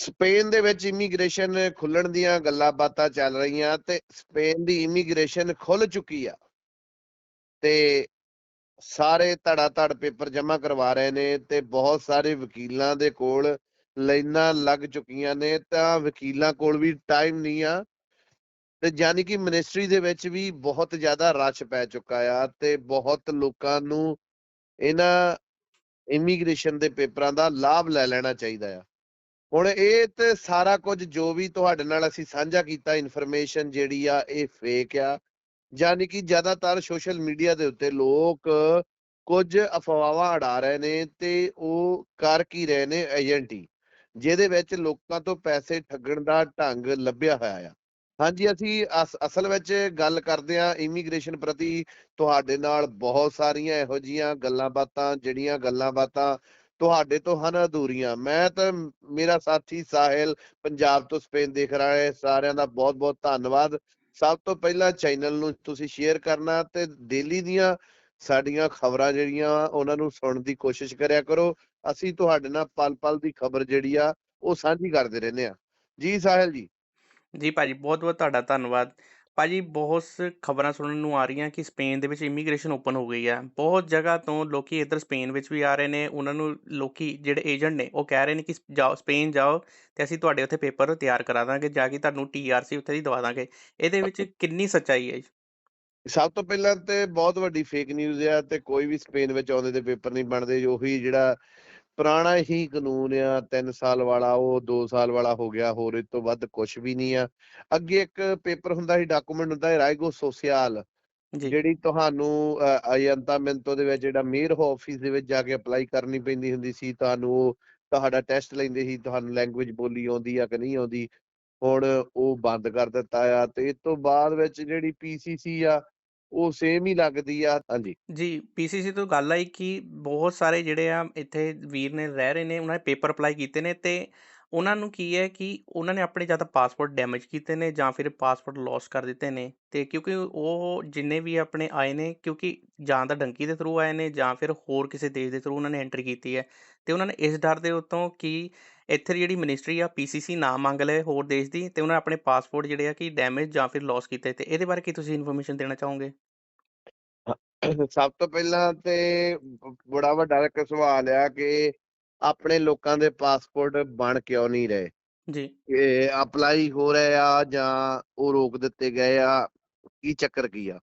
Spain ਦੇ ਵਿੱਚ immigration ਖੁੱਲਣ ਦੀਆਂ ਗੱਲਾਂ ਬਾਤਾਂ ਚੱਲ ਰਹੀਆਂ ਤੇ ਸਪੇਨ ਦੀ ਇਮੀਗ੍ਰੇਸ਼ਨ ਖੁੱਲ ਚੁੱਕੀ ਆ। ਤੇ ਸਾਰੇ ਧੜਾ ਧੜ ਪੇਪਰ ਜਮ੍ਹਾਂ ਕਰਵਾ ਰਹੇ ਨੇ ਤੇ ਬਹੁਤ ਸਾਰੇ ਵਕੀਲਾਂ ਦੇ ਕੋਲ ਲਾਈਨਾਂ ਲੱਗ ਚੁੱਕੀਆਂ ਨੇ ਤਾਂ ਵਕੀਲਾਂ ਕੋਲ ਵੀ ਟਾਈਮ ਨਹੀਂ ਆ। ਤੇ ਯਾਨੀ ਕਿ ਮਿਨਿਸਟਰੀ ਦੇ ਵਿੱਚ ਵੀ ਬਹੁਤ ਜ਼ਿਆਦਾ ਰਸ਼ ਪੈ ਚੁੱਕਾ ਆ ਤੇ ਬਹੁਤ ਲੋਕਾਂ ਨੂੰ ਇਹਨਾਂ ਇਮੀਗ੍ਰੇਸ਼ਨ ਦੇ ਪੇਪਰਾਂ ਦਾ ਲਾਭ ਲੈ ਲੈਣਾ ਚਾਹੀਦਾ ਆ। ਹੁਣ ਇਹ ਤੇ ਸਾਰਾ ਕੁਝ ਜੋ ਵੀ ਤੁਹਾਡੇ ਨਾਲ ਅਸੀਂ ਸਾਂਝਾ ਕੀਤਾ ਇਨਫੋਰਮੇਸ਼ਨ ਜਿਹੜੀ ਆ, ਇਹ ਫੇਕ ਆ। ਯਾਨੀ ਕਿ ਜ਼ਿਆਦਾਤਰ ਸੋਸ਼ਲ ਮੀਡੀਆ ਦੇ ਉੱਤੇ ਲੋਕ ਕੁਝ ਅਫਵਾਹਾਂ ਉਡਾ ਰਹੇ ਨੇ ਤੇ ਉਹ ਕਰ ਕੀ ਰਹੇ ਨੇ ਏਜੰਟੀ ਜਿਹਦੇ ਵਿੱਚ ਲੋਕਾਂ ਤੋਂ ਪੈਸੇ ਠੱਗਣ ਦਾ ਢੰਗ ਲੱਭਿਆ ਹੋਇਆ ਆ। ਹਾਂਜੀ, ਅਸੀਂ ਅਸ- ਅਸਲ ਵਿੱਚ ਗੱਲ ਕਰਦੇ ਆ ਇਮੀਗ੍ਰੇਸ਼ਨ ਪ੍ਰਤੀ। ਤੁਹਾਡੇ ਨਾਲ ਬਹੁਤ ਸਾਰੀਆਂ ਇਹੋ ਜੀਆਂ ਗੱਲਾਂ ਬਾਤਾਂ ਜਿਹੜੀਆਂ ਗੱਲਾਂ ਬਾਤਾਂ ਤੁਹਾਡੇ ਤੋਂ ਹਨ ਅਧੂਰੀਆਂ। ਮੈਂ ਤਾਂ ਮੇਰਾ ਸਾਥੀ ਸਾਹਿਲ ਪੰਜਾਬ ਤੋਂ ਸਪੇਨ ਦੇਖ ਰਿਹਾ ਹੈ। ਸਾਰਿਆਂ ਦਾ ਬਹੁਤ ਬਹੁਤ ਧੰਨਵਾਦ। ਸਭ ਤੋਂ ਪਹਿਲਾਂ ਚੈਨਲ ਨੂੰ ਤੁਸੀਂ ਸ਼ੇਅਰ ਕਰਨਾ ਤੇ ਡੇਲੀ ਦੀਆਂ ਸਾਡੀਆਂ ਖਬਰਾਂ ਜਿਹੜੀਆਂ ਉਹਨਾਂ ਨੂੰ ਸੁਣਨ ਦੀ ਕੋਸ਼ਿਸ਼ ਕਰਿਆ ਕਰੋ। ਅਸੀਂ ਤੁਹਾਡੇ ਨਾਲ ਪਲ ਪਲ ਦੀ ਖਬਰ ਜਿਹੜੀ ਆ ਉਹ ਸਾਂਝੀ ਕਰਦੇ ਰਹਿੰਦੇ ਆ ਜੀ ਸਾਹਿਲ ਜੀ। ਜੀ ਭਾਜੀ ਬਹੁਤ ਬਹੁਤ ਤੁਹਾਡਾ ਧੰਨਵਾਦ। ਭਾਜੀ ਬਹੁਤ ਖਬਰਾਂ ਸੁਣਨ ਨੂੰ ਆ ਰਹੀਆਂ ਕਿ ਸਪੇਨ ਦੇ ਵਿੱਚ ਇਮੀਗ੍ਰੇਸ਼ਨ ਓਪਨ ਹੋ ਗਈ ਹੈ। ਬਹੁਤ ਜਗ੍ਹਾ ਤੋਂ ਲੋਕੀ ਇੱਧਰ ਸਪੇਨ ਵਿੱਚ ਵੀ ਆ ਰਹੇ ਨੇ ਉਹਨਾਂ ਨੂੰ ਲੋਕੀ ਜਿਹੜੇ ਏਜੰਟ ਨੇ ਉਹ ਕਹਿ ਰਹੇ ਨੇ ਕਿ ਜਾਓ ਸਪੇਨ ਜਾਓ ਤੇ ਅਸੀਂ ਤੁਹਾਡੇ ਉੱਥੇ ਪੇਪਰ ਤਿਆਰ ਕਰਾ ਦਾਂਗੇ ਜਾ ਕੇ ਤੁਹਾਨੂੰ ਟੀਆਰਸੀ ਉੱਥੇ ਦੀ ਦਵਾ ਦਾਂਗੇ। ਇਹਦੇ ਵਿੱਚ ਕਿੰਨੀ ਸੱਚਾਈ ਹੈ ਜੀ? ਸਭ ਤੋਂ ਪਹਿਲਾਂ ਤੇ ਬਹੁਤ ਵੱਡੀ ਫੇਕ ਨਿਊਜ਼ ਆ ਤੇ ਕੋਈ ਵੀ ਸਪੇਨ ਵਿੱਚ ਆਉਂਦੇ ਤੇ ਪੇਪਰ ਨਹੀਂ ਬਣਦੇ ਉਹੀ ਜਿਹੜਾ ਪੁਰਾਣਾ ਹੀ ਕਾਨੂੰਨ ਆ 3 ਸਾਲ ਵਾਲਾ ਉਹ 2 ਸਾਲ ਵਾਲਾ ਹੋ ਗਿਆ ਹੋਰ ਇਸ ਤੋਂ ਵੱਧ ਕੁਝ ਵੀ ਨਹੀਂ ਆ। ਅੱਗੇ ਇੱਕ ਪੇਪਰ ਹੁੰਦਾ ਸੀ ਡਾਕੂਮੈਂਟ ਹੁੰਦਾ ਸੀ ਰਾਈਗੋ ਸੋਸ਼ੀਅਲ ਜਿਹੜੀ ਤੁਹਾਨੂੰ ਅਯੰਤਾਮੈਂਟੋ ਦੇ ਵਿੱਚ ਜਿਹੜਾ ਮੇਅਰ ਆਫਿਸ ਦੇ ਵਿੱਚ ਜਾ ਕੇ ਅਪਲਾਈ ਕਰਨੀ ਪੈਂਦੀ ਹੁੰਦੀ ਸੀ ਤੁਹਾਨੂੰ ਉਹ ਤੁਹਾਡਾ ਟੈਸਟ ਲੈਂਦੇ ਸੀ ਤੁਹਾਨੂੰ ਲੈਂਗੁਏਜ ਬੋਲੀ ਆਉਂਦੀ ਆ ਕਿ ਨਹੀਂ ਆਉਂਦੀ। ਹੁਣ ਉਹ ਬੰਦ ਕਰ ਦਿੱਤਾ ਆ ਤੇ ਇਸ ਤੋਂ ਬਾਅਦ ਵਿੱਚ ਜਿਹੜੀ ਪੀਸੀਸੀ ਆ ਉਹ ਸੇਮ ਹੀ ਲੱਗਦੀ ਆ, ਹਾਂਜੀ। ਜੀ ਪੀਸੀਸੀ ਤੋਂ ਗੱਲ ਆਈ ਕਿ ਬਹੁਤ ਸਾਰੇ ਜਿਹੜੇ ਆ ਇੱਥੇ ਵੀਰ ਨੇ ਰਹਿ ਰਹੇ ਨੇ, ਉਹਨਾਂ ਨੇ ਪੇਪਰ ਅਪਲਾਈ ਕੀਤੇ ਨੇ ਤੇ ਉਹਨਾਂ ਨੂੰ ਕੀ ਹੈ ਕਿ ਉਹਨਾਂ ਨੇ ਆਪਣੇ ਜ਼ਿਆਦਾ ਪਾਸਪੋਰਟ ਡੈਮੇਜ ਕੀਤੇ ਨੇ ਜਾਂ ਫਿਰ ਪਾਸਪੋਰਟ ਲਾਸ ਕਰ ਦਿੱਤੇ ਨੇ ਤੇ ਕਿਉਂਕਿ ਉਹ ਜਿੰਨੇ ਵੀ ਆਪਣੇ ਆਏ ਨੇ, ਕਿਉਂਕਿ ਜਾਂ ਤਾਂ ਡੰਕੀ ਦੇ ਥਰੂ ਆਏ ਨੇ ਜਾਂ ਫਿਰ ਹੋਰ ਕਿਸੇ ਦੇਸ਼ ਦੇ ਥਰੂ ਉਹਨਾਂ ਨੇ ਐਂਟਰੀ ਕੀਤੀ ਹੈ ਤੇ ਉਹਨਾਂ ਨੇ ਇਸ ਡਰ ਦੇ ਉੱਤੋਂ ਕਿ ਇੱਥੇ ਦੀ ਜਿਹੜੀ ਮਿਨਿਸਟਰੀ ਆ ਪੀਸੀਸੀ ਨਾ ਮੰਗ ਲਏ ਹੋਰ ਦੇਸ਼ ਦੀ ਤੇ ਉਹਨਾਂ ਆਪਣੇ ਪਾਸਪੋਰਟ ਜਿਹੜੇ ਆ ਕਿ ਡੈਮੇਜ ਜਾਂ ਫਿਰ ਲਾਸ ਕੀਤੇ ਤੇ ਇਹਦੇ ਬਾਰੇ ਕੀ ਤੁਸੀਂ ਇਨਫੋਰਮੇਸ਼ਨ ਦੇਣਾ ਚਾਹੋਗੇ? ਸਭ ਤੋਂ ਪਹਿਲਾਂ ਤੇ ਬੜਾ ਵੱਡਾ ਇੱਕ ਸਵਾਲ ਆ ਕਿ ਆਪਣੇ ਲੋਕਾਂ ਦੇ ਪਾਸਪੋਰਟ ਬਣ ਕਿਉਂ ਨਹੀਂ ਰਹੇ? ਜੀ। ਇਹ ਅਪਲਾਈ ਹੋ ਰਹੇ ਆ ਜਾਂ ਉਹ ਰੋਕ ਦਿੱਤੇ ਗਏ ਆ? ਕੀ ਚੱਕਰ ਕੀ ਆ?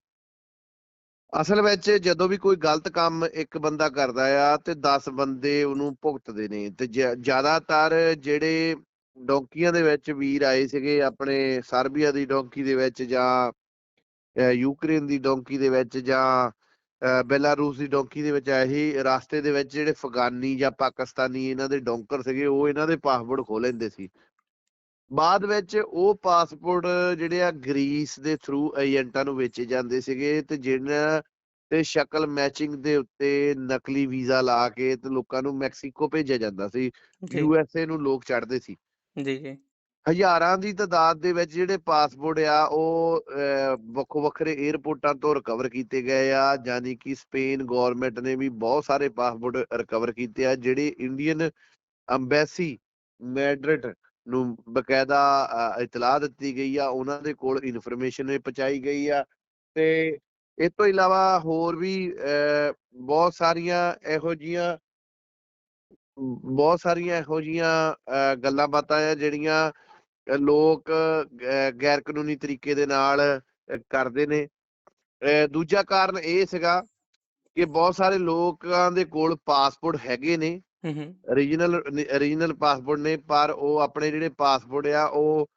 ਅਸਲ ਵਿੱਚ ਜਦੋਂ ਵੀ ਕੋਈ ਗਲਤ ਕੰਮ ਇੱਕ ਬੰਦਾ ਕਰਦਾ ਆ ਤੇ 10 ਬੰਦੇ ਉਹਨੂੰ ਭੁਗਤਦੇ ਨੇ ਤੇ ਜ਼ਿਆਦਾਤਰ ਜਿਹੜੇ ਡੌਂਕੀਆਂ ਦੇ ਵਿੱਚ ਵੀਰ ਆਏ ਸੀਗੇ ਆਪਣੇ ਸਰਬੀਆ ਦੀ ਡੌਂਕੀ ਦੇ ਵਿੱਚ ਜਾਂ ਯੂਕਰੇਨ ਦੀ ਡੌਂਕੀ ਦੇ ਵਿੱਚ ਜਾਂ ਬੈਲਾਰੂਸ ਦੀ ਡੌਂਕੀ ਦੇ ਵਿੱਚ ਆਏ ਸੀ, ਰਸਤੇ ਦੇ ਵਿੱਚ ਜਿਹੜੇ ਫਗਾਨੀ ਜਾਂ ਪਾਕਿਸਤਾਨੀ ਇਹਨਾਂ ਦੇ ਡੌਂਕਰ ਸੀਗੇ ਉਹ ਇਹਨਾਂ ਦੇ ਪਾਸਪੋਰਟ ਖੋਹ ਲੈਂਦੇ ਸੀ। ਬਾਅਦ ਵਿੱਚ ਉਹ ਪਾਸਪੋਰਟ ਜਿਹੜੇ ਆ ਗ੍ਰੀਸ ਦੇ ਥਰੂ ਏਜੰਟਾਂ ਨੂੰ ਵੇਚੇ ਜਾਂਦੇ ਸੀਗੇ ਤੇ ਜਿਹਨਾਂ ਤੇ ਸ਼ਕਲ ਮੈਚਿੰਗ ਦੇ ਉੱਤੇ ਨਕਲੀ ਵੀਜ਼ਾ ਲਾ ਕੇ ਤੇ ਲੋਕਾਂ ਨੂੰ ਮੈਕਸੀਕੋ ਭੇਜਿਆ ਜਾਂਦਾ ਸੀ। ਯੂ ਐਸ ਏ ਨੂੰ ਲੋਕ ਚੜ੍ਹਦੇ ਸੀ। ਜੀ ਜੀ। ਹਜ਼ਾਰਾਂ ਦੀ ਤਾਦਾਦ ਦੇ ਵਿੱਚ ਜਿਹੜੇ ਪਾਸਪੋਰਟ ਆ ਉਹ ਵੱਖੋ ਵੱਖਰੇ 에ਅਰਪੋਰਟਾਂ ਤੋਂ ਰਿਕਵਰ ਕੀਤੇ ਗਏ ਆ ਯਾਨੀ ਕਿ ਸਪੇਨ ਗਵਰਨਮੈਂਟ ਨੇ ਵੀ ਬਹੁਤ ਸਾਰੇ ਪਾਸਪੋਰਟ ਰਿਕਵਰ ਕੀਤੇ ਆ ਜਿਹੜੇ ਇੰਡੀਅਨ ਅੰਬੈਸੀ ਮੈਡਰਿਡ ਨੂੰ ਬਕਾਇਦਾ ਇਤਲਾਹ ਦਿੱਤੀ ਗਈ ਆ ਉਹਨਾਂ ਦੇ ਕੋਲ ਇਨਫੋਰਮੇਸ਼ਨ ਪਹੁੰਚਾਈ ਗਈ ਆ। ਤੇ ਇਸ ਤੋਂ ਇਲਾਵਾ ਹੋਰ ਵੀ ਅਹ, ਬਹੁਤ ਸਾਰੀਆਂ ਇਹੋ ਜੀਆਂ ਬਹੁਤ ਸਾਰੀਆਂ ਇਹੋ ਜੀਆਂ ਅਹ, ਗੱਲਾਂ ਬਾਤਾਂ ਆ ਜਿਹੜੀਆਂ ਲੋਕ ਗੈਰ ਕਾਨੂੰਨੀ ਤਰੀਕੇ ਦੇ ਨਾਲ ਕਰਦੇ ਨੇ। ਦੂਜਾ ਕਾਰਨ ਇਹ ਸੀਗਾ ਕਿ ਬਹੁਤ ਸਾਰੇ ਲੋਕਾਂ ਦੇ ਕੋਲ ਪਾਸਪੋਰਟ ਹੈਗੇ ਨੇ। ਹੂੰ ਹੂੰ ਓਰੀਜਨਲ ਪਾਸਪੋਰਟ ਨੇ, ਪਰ ਉਹ ਆਪਣੇ ਜਿਹੜੇ ਪਾਸਪੋਰਟ ਆ, ਉਹ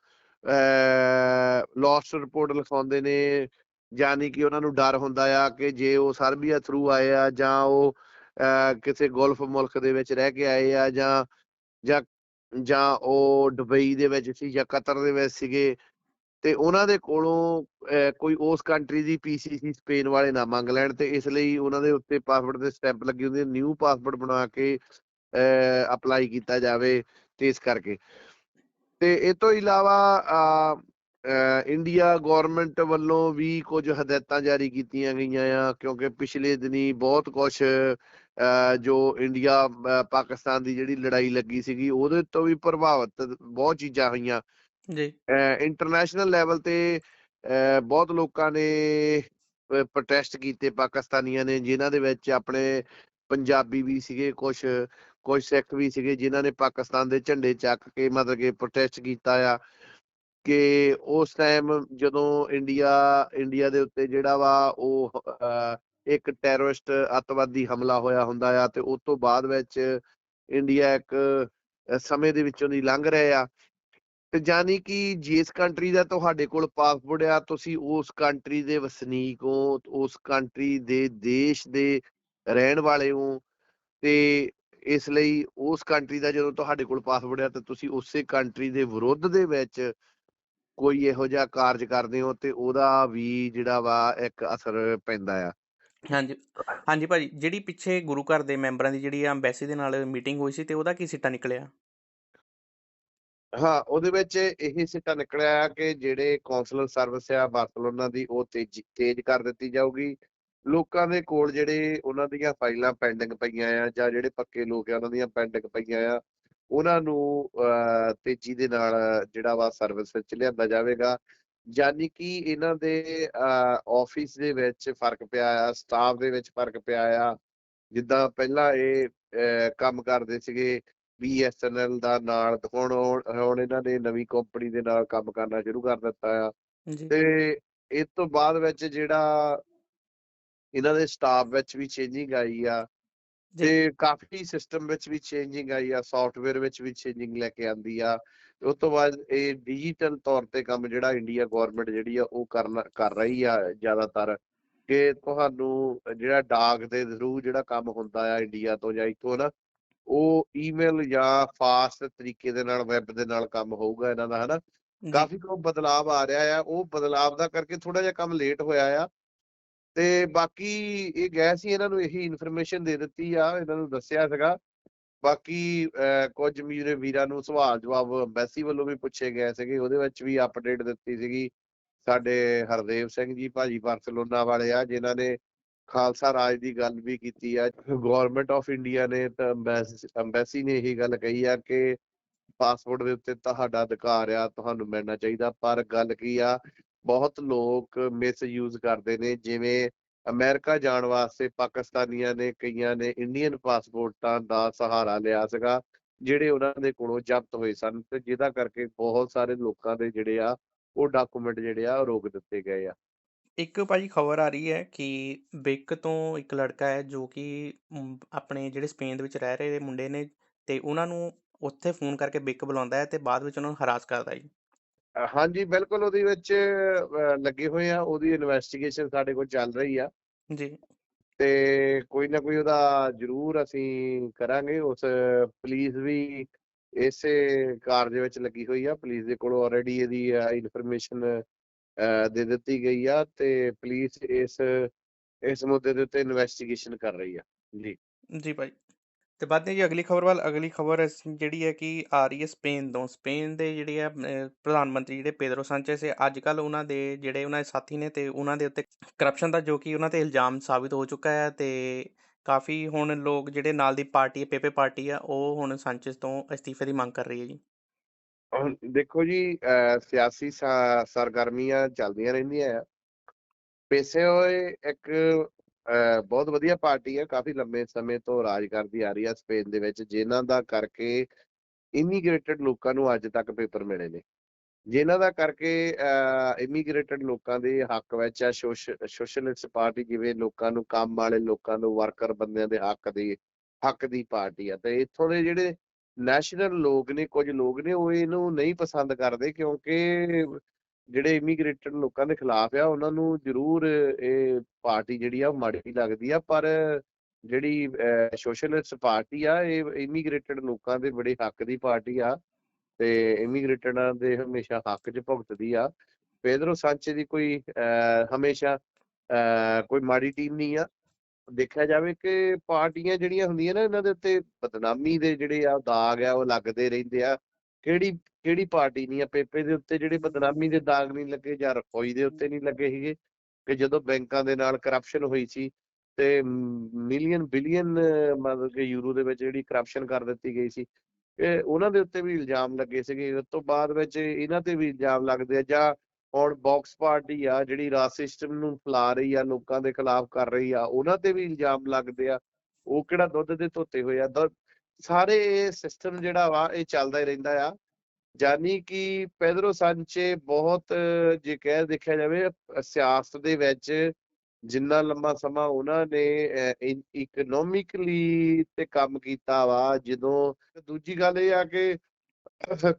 ਲੌਸਟ ਰਿਪੋਰਟ ਲਿਖਾਉਂਦੇ ਨੇ। ਯਾਨੀ ਕਿ ਉਹਨਾਂ ਨੂੰ ਡਰ ਹੁੰਦਾ ਆ ਕਿ ਜੇ ਉਹ ਸਰਬੀਆ ਥਰੂ ਆਏ ਆ, ਜਾਂ ਉਹ ਕਿਸੇ ਗਲਫ ਮੁਲਕ ਦੇ ਵਿੱਚ ਰਹਿ ਕੇ ਆਏ ਆ, ਜਾਂ ਜਾਂ ਜਾਂ ਉਹ ਦੁਬਈ ਦੇ ਵਿੱਚ ਸੀ, ਜਾਂ ਕਤਰ ਦੇ ਵਿੱਚ ਸੀਗੇ। ਤੇ ਉਹਨਾਂ ਦੇ ਕੋਲੋਂ ਕੋਈ ਉਸ ਕੰਟਰੀ ਦੀ ਪੀਸੀਸੀ ਸਪੇਨ ਵਾਲੇ ਨਾ ਮੰਗ ਲੈਣ। ਤੇ ਇਸ ਲਈ ਉਹਨਾਂ ਦੇ ਉੱਤੇ ਪਾਸਪੋਰਟ ਤੇ ਸਟੈਂਪ ਲੱਗੀ ਹੁੰਦੀ ਹੈ ਨਿਊ ਪਾਸਪੋਰਟ ਬਣਾ ਕੇ ਅਪਲਾਈ ਕੀਤਾ ਜਾਵੇ ਤੇ ਇਸ ਕਰਕੇ। ਤੇ ਇਹ ਤੋਂ ਇਲਾਵਾ ਇੰਡੀਆ ਗਵਰਨਮੈਂਟ ਵੱਲੋਂ ਵੀ ਕੁਝ ਹਦਾਇਤਾਂ ਜਾਰੀ ਕੀਤੀਆਂ ਗਈਆਂ ਆ ਕਿਉਂਕਿ ਪਿਛਲੇ ਦਿਨੀ ਬਹੁਤ ਕੁਝ ਜੋ ਇੰਡੀਆ ਪਾਕਿਸਤਾਨ ਦੀ ਜਿਹੜੀ ਲੜਾਈ ਲੱਗੀ ਸੀਗੀ ਉਹਦੇ ਤੋਂ ਵੀ ਪ੍ਰਭਾਵਿਤ ਬਹੁਤ ਚੀਜ਼ਾਂ ਹੋਈਆਂ। ਜੀ। ਇੰਟਰਨੈਸ਼ਨਲ ਲੈਵਲ ਤੇ ਬਹੁਤ ਲੋਕਾਂ ਨੇ ਪ੍ਰੋਟੈਸਟ ਕੀਤੇ ਪਾਕਿਸਤਾਨੀਆਂ ਨੇ ਜਿਨ੍ਹਾਂ ਦੇ ਵਿੱਚ ਆਪਣੇ ਪੰਜਾਬੀ ਵੀ ਸੀਗੇ ਕੁਝ ਕੁਝ ਸਿੱਖ ਵੀ ਸੀਗੇ ਜਿਨ੍ਹਾਂ ਨੇ ਪਾਕਿਸਤਾਨ ਦੇ ਝੰਡੇ ਚੱਕ ਕੇ ਮਤਲਬ ਕਿ ਪ੍ਰੋਟੈਸਟ ਕੀਤਾ ਆ ਕਿ ਉਸ ਟਾਈਮ ਜਦੋਂ ਇੰਡੀਆ ਇੰਡੀਆ ਦੇ ਉੱਤੇ ਜਿਹੜਾ ਵਾ ਉਹ ਇੱਕ ਟੈਰਰਿਸਟ ਅੱਤਵਾਦੀ ਹਮਲਾ ਹੋਇਆ ਹੁੰਦਾ ਆ ਤੇ ਉਸ ਤੋਂ ਬਾਅਦ ਵਿੱਚ ਇੰਡੀਆ ਇੱਕ ਸਮੇਂ ਦੇ ਵਿੱਚੋਂ ਦੀ ਲੰਘ ਰਿਹਾ ਆ। ਤੇ ਜਾਨੀ ਕਿ ਜਿਸ ਕੰਟਰੀ ਦਾ ਤੁਹਾਡੇ ਕੋਲ ਪਾਸਪੋਰਟ ਆ, ਤੁਸੀਂ ਉਸ ਕੰਟਰੀ ਦੇ ਵਸਨੀਕ ਹੋ, ਉਸ ਕੰਟਰੀ ਦੇ ਦੇਸ਼ ਦੇ ਰਹਿਣ ਵਾਲੇ ਹੋ ਤੇ ਇਸ ਲਈ ਉਸ ਕੰਟਰੀ ਦਾ ਜਦੋਂ ਤੁਹਾਡੇ ਕੋਲ ਪਾਸਪੋਰਟ ਆ ਤੇ ਤੁਸੀਂ ਉਸੇ ਕੰਟਰੀ ਦੇ ਵਿਰੁੱਧ ਦੇ ਵਿੱਚ ਕੋਈ ਇਹੋ ਜਿਹਾ ਕਾਰਜ ਕਰਦੇ ਹੋ ਤੇ ਉਹਦਾ ਵੀ ਜਿਹੜਾ ਵਾ ਇੱਕ ਅਸਰ ਪੈਂਦਾ ਆ। ਹਾਂਜੀ ਹਾਂਜੀ ਭਾਜੀ ਜਿਹੜੀ ਪਿੱਛੇ ਗੁਰੂ ਘਰ ਦੇ ਮੈਂਬਰਾਂ ਦੀ ਜਿਹੜੀ ਅੰਬੈਸੀ ਦੇ ਨਾਲ ਮੀਟਿੰਗ ਹੋਈ ਸੀ ਤੇ ਉਹਦਾ ਕੀ ਸਿੱਟਾ ਨਿਕਲਿਆ? ਹਾਂ ਉਹਦੇ ਵਿੱਚ ਇਹ ਸਿੱਟਾ ਨਿਕਲਿਆ ਕਿ ਜਿਹੜੇ ਕੌਂਸਲਰ ਸਰਵਿਸ ਆ ਬਾਰਸਲੋਨਾ ਦੀ ਉਹ ਤੇਜ਼ ਤੇਜ਼ ਕਰ ਦਿੱਤੀ ਜਾਊਗੀ। ਲੋਕਾਂ ਦੇ ਕੋਲ ਜਿਹੜੇ ਉਹਨਾਂ ਦੀਆਂ ਫਾਈਲਾਂ ਪੈਂਡਿੰਗ ਪਈਆਂ ਆ ਜਾਂ ਜਿਹੜੇ ਪੱਕੇ ਲੋਕ ਆ ਉਹਨਾਂ ਦੀਆਂ ਪੈਂਡਿੰਗ ਪਈਆਂ ਆ ਉਹਨਾਂ ਨੂੰ ਤੇਜ਼ੀ ਦੇ ਨਾਲ ਜਿਹੜਾ ਵਾ ਸਰਵਿਸ ਵਿੱਚ ਲਿਆਂਦਾ ਜਾਵੇਗਾ। ਯਾਨੀ ਕਿ ਇਹਨਾਂ ਦੇ ਆਫਿਸ ਦੇ ਵਿੱਚ ਫ਼ਰਕ ਪਿਆ ਆ ਸਟਾਫ ਦੇ ਵਿੱਚ ਫ਼ਰਕ ਪਿਆ ਆ। ਜਿੱਦਾਂ ਪਹਿਲਾਂ ਇਹ ਕੰਮ ਕਰਦੇ ਸੀਗੇ BSNL ਦਾ ਨਾਲ ਹੁਣ ਹੁਣ ਇਹਨਾਂ ਨੇ ਨਵੀਂ ਕੰਪਨੀ ਦੇ ਨਾਲ ਕੰਮ ਕਰਨਾ ਸ਼ੁਰੂ ਕਰ ਦਿੱਤਾ ਆ। ਤੇ ਇਸ ਤੋਂ ਬਾਅਦ ਵਿੱਚ ਜਿਹੜਾ ਇਹਨਾਂ ਦੇ ਸਟਾਫ ਵਿੱਚ ਵੀ ਚੇਂਜਿੰਗ ਆਈ ਆ। ਤੇ ਕਾਫੀ ਸਿਸਟਮ ਵਿੱਚ ਵੀ ਚੇਂਜਿੰਗ ਆਈ ਆ ਸੌਫਟਵੇਅਰ ਵਿੱਚ ਵੀ ਚੇਂਜਿੰਗ ਲੈ ਕੇ ਆਂਦੀ ਆ ਉਸ ਤੋਂ ਬਾਅਦ ਇਹ ਡਿਜੀਟਲ ਤੌਰ ਤੇ ਕੰਮ ਜਿਹੜਾ ਇੰਡੀਆ ਗਵਰਨਮੈਂਟ ਜਿਹੜੀ ਆ ਉਹ ਕਰਨਾ ਕਰ ਰਹੀ ਆ ਜ਼ਿਆਦਾਤਰ ਕਿ ਤੁਹਾਨੂੰ ਜਿਹੜਾ ਡਾਕ ਦੇ ਥਰੂ ਜਿਹੜਾ ਕੰਮ ਹੁੰਦਾ ਆ ਇੰਡੀਆ ਤੋਂ ਜਾਂ ਇੱਥੋਂ ਨਾ ਉਹ ਈਮੇਲ ਜਾਂ ਫਾਸਟ ਤਰੀਕੇ ਦੇ ਨਾਲ ਵੈਬ ਦੇ ਨਾਲ ਕੰਮ ਹੋਊਗਾ ਇਹਨਾਂ ਦਾ ਹਨਾ ਕਾਫੀ ਕੋ ਬਦਲਾਵ ਆ ਰਿਹਾ ਆ ਉਹ ਬਦਲਾਵ ਦਾ ਕਰਕੇ ਥੋੜਾ ਜਿਹਾ ਕੰਮ ਲੇਟ ਹੋਇਆ ਆ ਤੇ ਬਾਕੀ ਇਹ ਗਏ ਸੀ ਇਹਨਾਂ ਨੂੰ ਇਹੀ ਇਨਫੋਰਮੇਸ਼ਨ ਦੇ ਦਿੱਤੀ ਆ ਇਹਨਾਂ ਨੂੰ ਦੱਸਿਆ ਸੀਗਾ। ਬਾਕੀ ਅਹ, ਕੁਝ ਮੇਰੇ ਵੀਰਾਂ ਨੂੰ ਸਵਾਲ ਜਵਾਬ ਐਮਬੈਸੀ ਵੱਲੋਂ ਵੀ ਪੁੱਛੇ ਗਏ ਸੀਗੇ ਉਹਦੇ ਵਿੱਚ ਵੀ ਅਪਡੇਟ ਦਿੱਤੀ ਸੀਗੀ। ਸਾਡੇ ਹਰਦੇਵ ਸਿੰਘ ਜੀ ਭਾਜੀ ਬਾਰਸਲੋਨਾ ਵਾਲੇ ਆ ਜਿਨ੍ਹਾਂ ਨੇ ਖਾਲਸਾ ਰਾਜ ਦੀ ਗੱਲ ਵੀ ਕੀਤੀ ਆ। ਗਵਰਨਮੈਂਟ ਆਫ ਇੰਡੀਆ ਨੇ ਤਾਂ ਐਮਬੈਸੀ ਨੇ ਇਹੀ ਗੱਲ ਕਹੀ ਆ ਕਿ ਪਾਸਪੋਰਟ ਦੇ ਉੱਤੇ ਤੁਹਾਡਾ ਅਧਿਕਾਰ ਆ ਤੁਹਾਨੂੰ ਮਿਲਣਾ ਚਾਹੀਦਾ। ਪਰ ਗੱਲ ਕੀ ਆ ਬਹੁਤ ਲੋਕ ਮਿਸਯੂਜ਼ ਕਰਦੇ ਨੇ, ਜਿਵੇਂ ਅਮਰੀਕਾ ਜਾਣ ਵਾਸਤੇ ਪਾਕਿਸਤਾਨੀਆਂ ਨੇ ਕਈਆਂ ਨੇ ਇੰਡੀਅਨ ਪਾਸਪੋਰਟਾਂ ਦਾ ਸਹਾਰਾ ਲਿਆ ਸੀਗਾ, ਜਿਹੜੇ ਉਹਨਾਂ ਦੇ ਕੋਲੋਂ ਜ਼ਬਤ ਹੋਏ ਸਨ ਤੇ ਜਿਹਦਾ ਕਰਕੇ ਬਹੁਤ ਸਾਰੇ ਲੋਕਾਂ ਦੇ ਜਿਹੜੇ ਆ, ਉਹ ਡਾਕੂਮੈਂਟ ਜਿਹੜੇ ਆ ਰੋਕ ਦਿੱਤੇ ਗਏ ਆ। ਇੱਕ ਭਾਜੀ ਖਬਰ ਆ ਰਹੀ ਹੈ ਕਿ ਬਿਕ ਤੋਂ ਇੱਕ ਲੜਕਾ ਹੈ ਜੋ ਕਿ ਆਪਣੇ ਜਿਹੜੇ ਸਪੇਨ ਦੇ ਵਿੱਚ ਰਹਿ ਰਹੇ ਮੁੰਡੇ ਨੇ ਤੇ ਉਹਨਾਂ ਨੂੰ ਉੱਥੇ ਫੋਨ ਕਰਕੇ ਬਿਕ ਬੁਲਾਉਂਦਾ ਹੈ ਤੇ ਬਾਅਦ ਵਿੱਚ ਉਹਨਾਂ ਨੂੰ ਹਰਾਸ ਕਰਦਾ ਹੈ ਹਾਂਜੀ ਬਿਲਕੁਲ ਉਹਦੇ ਵਿੱਚ ਲੱਗੇ ਹੋਏ ਆ ਉਹਦੀ ਇਨਵੈਸਟੀਗੇਸ਼ਨ ਸਾਡੇ ਕੋਲ ਚੱਲ ਰਹੀ ਆ। ਜੀ। ਤੇ ਕੋਈ ਨਾ ਕੋਈ ਉਹਦਾ ਜ਼ਰੂਰ ਅਸੀਂ ਕਰਾਂਗੇ ਉਸ ਪੁਲਿਸ ਵੀ ਇਸੇ ਕਾਰਜ ਵਿੱਚ ਲੱਗੀ ਹੋਈ ਆ। ਪੁਲਿਸ ਦੇ ਕੋਲ ਆਲਰੇਡੀ ਇਹਦੀ ਇਨਫੋਰਮੇਸ਼ਨ ਦੇ ਦਿੱਤੀ ਗਈ ਆ ਤੇ ਪੁਲਿਸ ਇਸ ਇਸ ਮੁੱਦੇ ਦੇ ਉੱਤੇ ਇਨਵੈਸਟੀਗੇਸ਼ਨ ਕਰ ਰਹੀ ਆ। ਜੀ। ਜੀ ਭਾਈ। ਤੇ ਬਾਅਦ ਜੀ ਅਗਲੀ ਖਬਰ ਵੱਲ, ਅਗਲੀ ਖਬਰ ਜਿਹੜੀ ਹੈ ਕਿ ਆ ਰਹੀ ਹੈ ਸਪੇਨ ਤੋਂ। ਸਪੇਨ ਦੇ ਜਿਹੜੇ ਆ ਪ੍ਰਧਾਨ ਮੰਤਰੀ ਜਿਹੜੇ ਪੇਦਰੋ ਸਾਂਚੇਸ ਅੱਜ ਕੱਲ ਉਹਨਾਂ ਦੇ ਜਿਹੜੇ ਉਹਨਾਂ ਦੇ ਸਾਥੀ ਨੇ ਤੇ ਉਹਨਾਂ ਦੇ ਉੱਤੇ ਕਰਪਸ਼ਨ ਦਾ ਜੋ ਕਿ ਉਹਨਾਂ ਤੇ ਇਲਜ਼ਾਮ ਸਾਬਿਤ ਹੋ ਚੁੱਕਾ ਹੈ ਤੇ ਕਾਫੀ ਹੁਣ ਲੋਕ ਜਿਹੜੇ ਨਾਲ ਦੀ ਪਾਰਟੀ ਹੈ, ਪੇਪੇ ਪਾਰਟੀ ਆ, ਉਹ ਹੁਣ ਸਾਂਚੇਸ ਤੋਂ ਅਸਤੀਫੇ ਦੀ ਮੰਗ ਕਰ ਰਹੀ ਹੈ ਜੀ। ਦੇਖੋ ਜੀ ਸਿਆਸੀ ਸਰਗਰਮੀਆਂ ਚੱਲਦੀਆਂ ਰਹਿੰਦੀਆਂ ਆ। ਪੇਸੇ ਹੋਏ ਇੱਕ ਬਹੁਤ ਵਧੀਆ ਪਾਰਟੀ ਹੈ, ਕਾਫੀ ਲੰਬੇ ਸਮੇਂ ਤੋਂ ਰਾਜ ਕਰਦੀ ਆ ਰਹੀ ਹੈ ਸਪੇਨ ਦੇ ਵਿੱਚ, ਜਿਨ੍ਹਾਂ ਦਾ ਕਰਕੇ ਇਮੀਗ੍ਰੇਟਡ ਲੋਕਾਂ ਨੂੰ ਅੱਜ ਤੱਕ ਪੇਪਰ ਮਿਲੇ ਨੇ। ਜਿਨ੍ਹਾਂ ਦਾ ਕਰਕੇ ਇਮੀਗ੍ਰੇਟਡ ਲੋਕਾਂ ਦੇ ਹੱਕ ਵਿੱਚ ਆ ਸੋਸ਼ਲਿਸਟ ਪਾਰਟੀ ਜਿਵੇਂ ਲੋਕਾਂ ਨੂੰ ਕੰਮ ਵਾਲੇ, ਲੋਕਾਂ ਨੂੰ ਵਰਕਰ ਬੰਦਿਆਂ ਦੇ ਹੱਕ ਦੀ ਹੱਕ ਦੀ ਪਾਰਟੀ ਆ। ਤੇ ਇੱਥੋਂ ਦੇ ਜਿਹੜੇ ਨੈਸ਼ਨਲ ਲੋਕ ਨੇ, ਕੁਝ ਲੋਕ ਨੇ, ਉਹ ਇਹਨੂੰ ਨਹੀਂ ਪਸੰਦ ਕਰਦੇ ਕਿਉਂਕਿ ਜਿਹੜੇ ਇਮੀਗ੍ਰੇਟਡ ਲੋਕਾਂ ਦੇ ਖਿਲਾਫ ਆ ਉਹਨਾਂ ਨੂੰ ਜ਼ਰੂਰ ਇਹ ਪਾਰਟੀ ਜਿਹੜੀ ਆ ਮਾੜੀ ਲੱਗਦੀ ਆ ਪਰ ਜਿਹੜੀ ਸੋਸ਼ਲਿਸਟ ਪਾਰਟੀ ਆ ਇਹ ਇਮੀਗ੍ਰੇਟਡ ਲੋਕਾਂ ਦੇ ਬੜੇ ਹੱਕ ਦੀ ਪਾਰਟੀ ਆ ਤੇ ਇਮੀਗ੍ਰੇਟਡਾਂ ਦੇ ਹਮੇਸ਼ਾ ਹੱਕ 'ਚ ਭੁਗਤਦੀ ਆ। ਪੇਦਰੋ ਸਾਂਚੇ ਦੀ ਕੋਈ ਅਹ, ਹਮੇਸ਼ਾ ਅਹ, ਕੋਈ ਮਾੜੀ ਟੀਮ ਨਹੀਂ ਆ। ਦੇਖਿਆ ਜਾਵੇ ਕਿ ਪਾਰਟੀਆਂ ਜਿਹੜੀਆਂ ਹੁੰਦੀਆਂ ਨਾ ਇਹਨਾਂ ਦੇ ਉੱਤੇ ਬਦਨਾਮੀ ਦੇ ਜਿਹੜੇ ਆ ਦਾਗ ਆ ਉਹ ਲੱਗਦੇ ਰਹਿੰਦੇ ਆ। ਕਿਹੜੀ ਕਿਹੜੀ ਪਾਰਟੀ ਨਹੀਂ ਆ, ਪੇਪੇ ਦੇ ਉੱਤੇ ਜਿਹੜੇ ਬਦਨਾਮੀ ਦੇ ਦਾਗ ਨਹੀਂ ਲੱਗੇ ਜਾਂ ਰਖੋਈ ਦੇ ਉੱਤੇ ਨਹੀਂ ਲੱਗੇ ਸੀਗੇ, ਕਿ ਜਦੋਂ ਬੈਂਕਾਂ ਦੇ ਨਾਲ ਕਰਪਸ਼ਨ ਹੋਈ ਸੀ ਤੇ ਮਿਲੀਅਨ ਬਿਲੀਅਨ ਮਤਲਬ ਕਿ ਯੂਰੋ ਦੇ ਵਿੱਚ ਜਿਹੜੀ ਕਰਪਸ਼ਨ ਕਰ ਦਿੱਤੀ ਗਈ ਸੀ ਇਹ ਉਹਨਾਂ ਦੇ ਉੱਤੇ ਵੀ ਇਲਜ਼ਾਮ ਲੱਗੇ ਸੀਗੇ। ਉਸ ਤੋਂ ਬਾਅਦ ਵਿੱਚ ਇਹਨਾਂ ਤੇ ਵੀ ਇਲਜ਼ਾਮ ਲੱਗਦੇ ਆ ਜਾਂ ਹੁਣ ਬਾਕਸ ਪਾਰਟੀ ਆ, ਜਿਹੜੀ ਰਾਜ ਸਿਸਟਮ ਨੂੰ ਫੈਲਾ ਰਹੀ ਆ, ਲੋਕਾਂ ਦੇ ਖਿਲਾਫ ਕਰ ਰਹੀ ਆ, ਉਹਨਾਂ ਤੇ ਵੀ ਇਲਜ਼ਾਮ ਲੱਗਦੇ ਆ। ਉਹ ਕਿਹੜਾ ਦੁੱਧ ਦੇ ਧੋਤੇ ਹੋਏ ਆ? ਸਾਰੇ ਇਹ ਸਿਸਟਮ ਜਿਹੜਾ ਵਾ ਇਹ ਚੱਲਦਾ ਹੀ ਰਹਿੰਦਾ ਆ। ਜਾਨੀ ਕਿ ਪੈਦਰੋ ਸਾਂਚੇ ਬਹੁਤ ਜੇ ਕਹਿ ਦੇਖਿਆ ਜਾਵੇ ਸਿਆਸਤ ਦੇ ਵਿੱਚ ਜਿੰਨਾ ਲੰਮਾ ਸਮਾਂ ਉਹਨਾਂ ਨੇ ਇਕਨੋਮਿਕਲੀ ਤੇ ਕੰਮ ਕੀਤਾ ਵਾ ਜਦੋਂ ਦੂਜੀ ਗੱਲ ਇਹ ਆ ਕਿ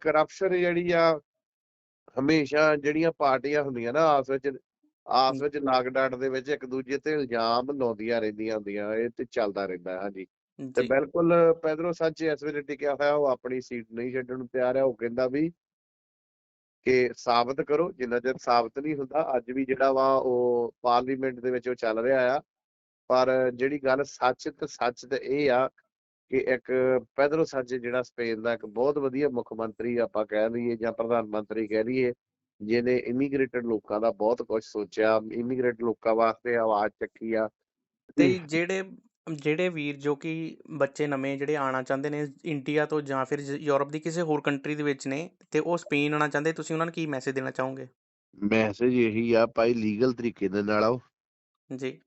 ਕਰਪਸ਼ਨ ਜਿਹੜੀ ਆ ਹਮੇਸ਼ਾ ਜਿਹੜੀਆਂ ਪਾਰਟੀਆਂ ਹੁੰਦੀਆਂ ਨਾ ਆਪਸ ਵਿੱਚ ਆਪਸ ਵਿੱਚ ਨਾਗ ਡਾਟ ਦੇ ਵਿੱਚ ਇੱਕ ਦੂਜੇ ਤੇ ਇਲਜ਼ਾਮ ਲਾਉਂਦੀਆਂ ਰਹਿੰਦੀਆਂ ਹੁੰਦੀਆਂ ਇਹ ਤੇ ਚੱਲਦਾ ਰਹਿੰਦਾ ਹਾਂਜੀ। ਤੇ ਜੀ। ਬਿਲਕੁਲ ਪੈਦਰੋ ਸਾਂਚੇ ਇਸ ਵੇਲੇ ਟਿਕਿਆ ਹੋਇਆ ਉਹ ਆਪਣੀ ਸੀਟ ਨਹੀਂ ਛੱਡਣ ਨੂੰ ਤਿਆਰ ਹੈ ਉਹ ਕਹਿੰਦਾ ਵੀ ਕਿ ਸਾਬਤ ਕਰੋ ਜਿੰਨਾ ਚਿਰ ਸਾਬਤ ਨਹੀਂ ਹੁੰਦਾ ਅੱਜ ਵੀ ਜਿਹੜਾ ਵਾ ਉਹ ਪਾਰਲੀਮੈਂਟ ਦੇ ਵਿੱਚ ਉਹ ਚੱਲ ਰਿਹਾ ਆ। ਪਰ ਜਿਹੜੀ ਗੱਲ ਸੱਚ ਤੇ ਸੱਚ ਤੇ ਇਹ ਆ ਕਿ ਇੱਕ ਪੈਦਰੋ ਸਾਂਚੇ ਜਿਹੜਾ ਸਪੇਨ ਦਾ ਇੱਕ ਬਹੁਤ ਵਧੀਆ ਮੁੱਖ ਮੰਤਰੀ ਆਪਾਂ ਕਹਿ ਲਈਏ ਜਾਂ ਪ੍ਰਧਾਨ ਮੰਤਰੀ ਕਹਿ ਲਈਏ ਜਿਹਨੇ ਇਮੀਗ੍ਰੇਟਡ ਲੋਕਾਂ ਦਾ ਬਹੁਤ ਕੁਝ ਸੋਚਿਆ ਇਮੀਗ੍ਰੇਟ ਲੋਕਾਂ ਵਾਸਤੇ ਆਵਾਜ਼ ਚੱਕੀ ਆ। ਤੇ ਜਿਹੜੇ ਜਿਹੜੇ ਵੀਰ ਜੋ ਕਿ ਬੱਚੇ ਨਵੇਂ ਜਿਹੜੇ ਆਉਣਾ ਚਾਹੁੰਦੇ ਨੇ ਇੰਡੀਆ ਤੋਂ ਜਾਂ ਫਿਰ ਜ- ਯੂਰਪ ਦੀ ਕਿਸੇ ਹੋਰ ਕੰਟਰੀ ਦੇ ਵਿੱਚ ਨੇ ਤੇ ਉਹ ਸਪੇਨ ਆਉਣਾ ਚਾਹੁੰਦੇ ਤੁਸੀਂ ਉਹਨਾਂ ਨੂੰ ਕੀ ਮੈਸੇਜ ਦੇਣਾ ਚਾਹੋਗੇ? ਮੈਸੇਜ ਇਹੀ ਆ ਭਾਈ ਲੀਗਲ ਤਰੀਕੇ ਦੇ ਨਾਲ ਆਓ। ਜੀ।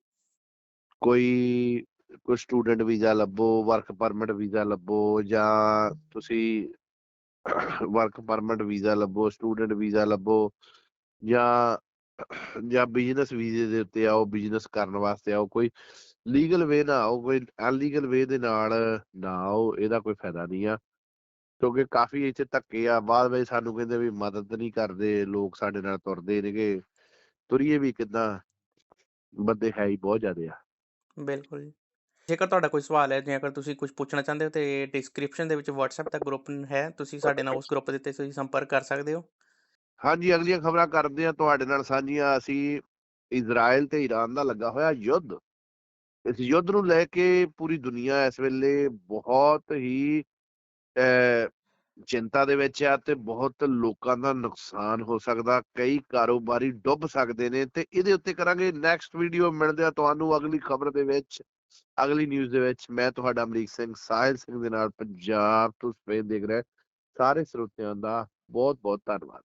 ਕੋਈ ਕੋਈ ਸਟੂਡੈਂਟ ਵੀਜ਼ਾ ਲੱਭੋ ਵਰਕ ਪਰਮਿਟ ਵੀਜ਼ਾ ਲੱਭੋ ਜਾਂ ਤੁਸੀਂ ਵਰਕ ਪਰਮਿਟ ਵੀਜ਼ਾ ਲੱਭੋ ਸਟੂਡੈਂਟ ਵੀਜ਼ਾ ਲੱਭੋ ਜਾਂ ਜਾਂ ਬਿਜ਼ਨਸ ਵੀਜ਼ੇ ਦੇ ਉੱਤੇ ਆਓ ਬਿਜ਼ਨਸ ਕਰਨ ਵਾਸਤੇ ਆਓ ਕੋਈ ਲੀਗਲ ਵੇ ਨਾ ਆਓ ਕੋਈ ਅਨਲੀਗਲ ਵੇ ਦੇ ਨਾਲ ਨਾ ਆਓ ਇਹਦਾ ਕੋਈ ਫਾਇਦਾ ਨਹੀਂ ਆ। ਕਿਉਂਕਿ ਕਾਫੀ ਇੱਥੇ ਧੱਕੇ ਆ ਬਾਅਦ ਵਿੱਚ ਸਾਨੂੰ ਕਹਿੰਦੇ ਵੀ ਮਦਦ ਨਹੀਂ ਕਰਦੇ ਲੋਕ ਸਾਡੇ ਨਾਲ ਤੁਰਦੇ ਨੇਗੇ। ਤੁਰੀਏ ਵੀ ਕਿਦਾਂ? ਬੰਦੇ ਹੈ ਹੀ ਬਹੁਤ ਜ਼ਿਆਦੇ ਆ। ਬਿਲਕੁਲ ਜੇਕਰ ਤੁਹਾਡਾ ਕੋਈ ਸਵਾਲ ਹੈ ਜੇਕਰ ਤੁਸੀਂ ਕੁਝ ਪੁੱਛਣਾ ਚਾਹੁੰਦੇ ਹੋ ਤੇ ਡਿਸਕ੍ਰਿਪਸ਼ਨ ਦੇ ਵਿੱਚ WhatsApp ਦਾ ਗਰੁੱਪ ਹੈ ਤੁਸੀਂ ਸਾਡੇ ਨਾਲ ਉਸ ਗਰੁੱਪ ਦੇ ਉੱਤੇ ਤੁਸੀਂ ਸੰਪਰਕ ਕਰ ਸਕਦੇ ਹੋ। ਹਾਂਜੀ ਅਗਲੀਆਂ ਖਬਰਾਂ ਕਰਦੇ ਆ ਤੁਹਾਡੇ ਨਾਲ ਸਾਂਝੀਆਂ। ਅਸੀਂ ਇਜ਼ਰਾਈਲ ਤੇ ਈਰਾਨ ਦਾ ਲੱਗਾ ਹੋਇਆ ਯੁੱਧ। ਇਸ ਯੁੱਧ ਨੂੰ ਲੈ ਕੇ ਪੂਰੀ ਦੁਨੀਆ ਇਸ ਵੇਲੇ ਬਹੁਤ ਹੀ ਅਹ, ਚਿੰਤਾ ਦੇ ਵਿੱਚ ਆ ਤੇ ਬਹੁਤ ਲੋਕਾਂ ਦਾ ਨੁਕਸਾਨ ਹੋ ਸਕਦਾ ਕਈ ਕਾਰੋਬਾਰੀ ਡੁੱਬ ਸਕਦੇ ਨੇ ਤੇ ਇਹਦੇ ਉੱਤੇ ਕਰਾਂਗੇ ਨੈਕਸਟ ਵੀਡੀਓ ਮਿਲਦੇ ਆ ਤੁਹਾਨੂੰ ਅਗਲੀ ਖਬਰ ਦੇ ਵਿੱਚ ਅਗਲੀ ਨਿਊਜ਼ ਦੇ ਵਿੱਚ ਮੈਂ ਤੁਹਾਡਾ ਅਮਰੀਕ ਸਿੰਘ ਸਾਹਿਲ ਸਿੰਘ ਦੇ ਨਾਲ ਪੰਜਾਬ ਤੋਂ ਸਪੇਨ ਦੇਖ ਰਿਹਾ ਸਾਰੇ ਸਰੋਤਿਆਂ ਦਾ ਬਹੁਤ ਬਹੁਤ ਧੰਨਵਾਦ।